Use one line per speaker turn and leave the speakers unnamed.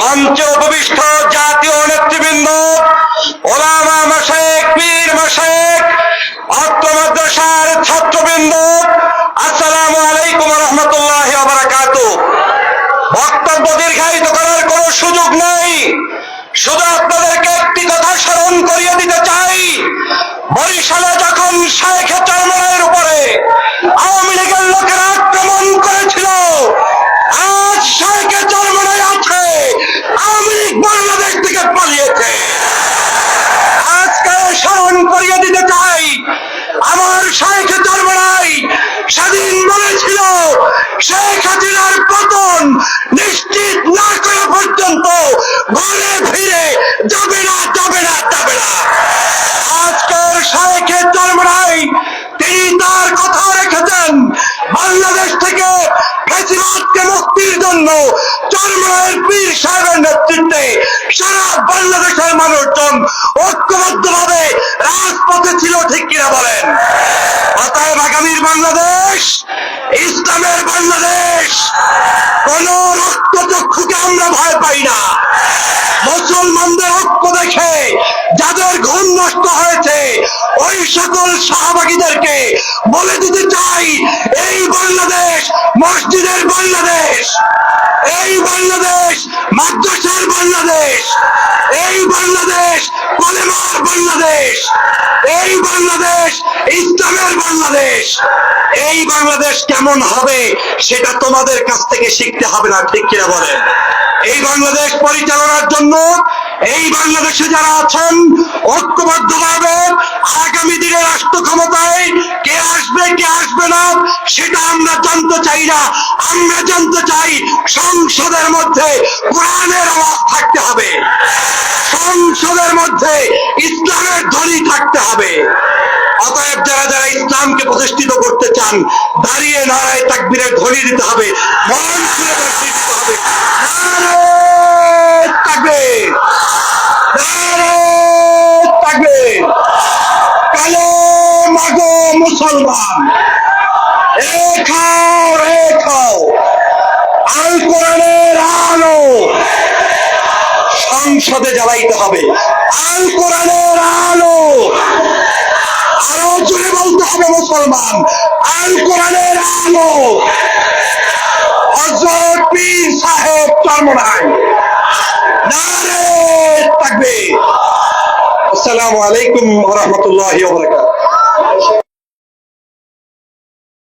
মঞ্চে উপবিষ্ট জাতীয় নেতৃবৃন্দ, ওলামা মাসেক পীর মাসেক অত্র মাদ্রাসার ছাত্রবৃন্দ, আসসালামু আলাইকুম রহমতুল্লাহ বারাকাত। বক্তব্য দীর্ঘায়িত করার কোনো সুযোগ নেই। শুধু আপনাদেরকে একটি কথা স্মরণ করিয়ে দিতে চাই, বরিশালে শেখ হাসিনার পতন নিশ্চিত না করা পর্যন্ত ঘরে ফিরে যাবে না যাবে না যাবে না। আজকের শেখের চরমনাই তিনি তার কথা রেখেছেন, বাংলাদেশ থেকে ফেসিবাদকে মুক্তির জন্য চরমনায়ের পীর সাহেবের নেতৃত্বে সারা বাংলাদেশের মানুষজন ঐক্যবদ্ধভাবে সকল সহভাগীদেরকে বলে দিতে চাই, এই বাংলাদেশ, মসজিদের বাংলাদেশ, এই বাংলাদেশ, মাদ্রাসার বাংলাদেশ, এই বাংলাদেশ, কলেমার বাংলাদেশ, এই বাংলাদেশ, ইসলামের বাংলাদেশ। এই বাংলাদেশ কেমন হবে সেটা তোমাদের কাছ থেকে শিখতে হবে না, ঠিক কিনা বলেন? এই বাংলাদেশ পরিচালনার জন্য, এই বাংলাদেশে যারা আছেন, ঐক্যবদ্ধভাবে আগামী রাষ্ট্র ক্ষমতায় কে আসবে কে আসবে না, সেটা আমরা জানতে চাই না। আমরা জানতে চাই সংসদের মধ্যে কোরআনের আওয়াজ থাকতে হবে। সংসদের মধ্যে ইসলামের ধ্বনি থাকতে হবে। অতএব যারা যারা ইসলামকে প্রতিষ্ঠিত করতে চান, দাঁড়িয়ে নারায় তাকবীরের ধ্বনি দিতে হবে, মন খুলে দিতে হবে নারায়ে তাকবীর নারায়ে তাকবীর কালো মাগো মুসলমান। সংসদে জ্বালাইতে হবে। আল কোরআনের আলো। আরও জোরে বলতে হবে মুসলমান। আল কোরআনের আলো। হজরত পীর সাহেব চরমনাই নারে তাকবীর আসসালামু আলাইকুম রাহমাতুল্লাহি বারাকাতুহু।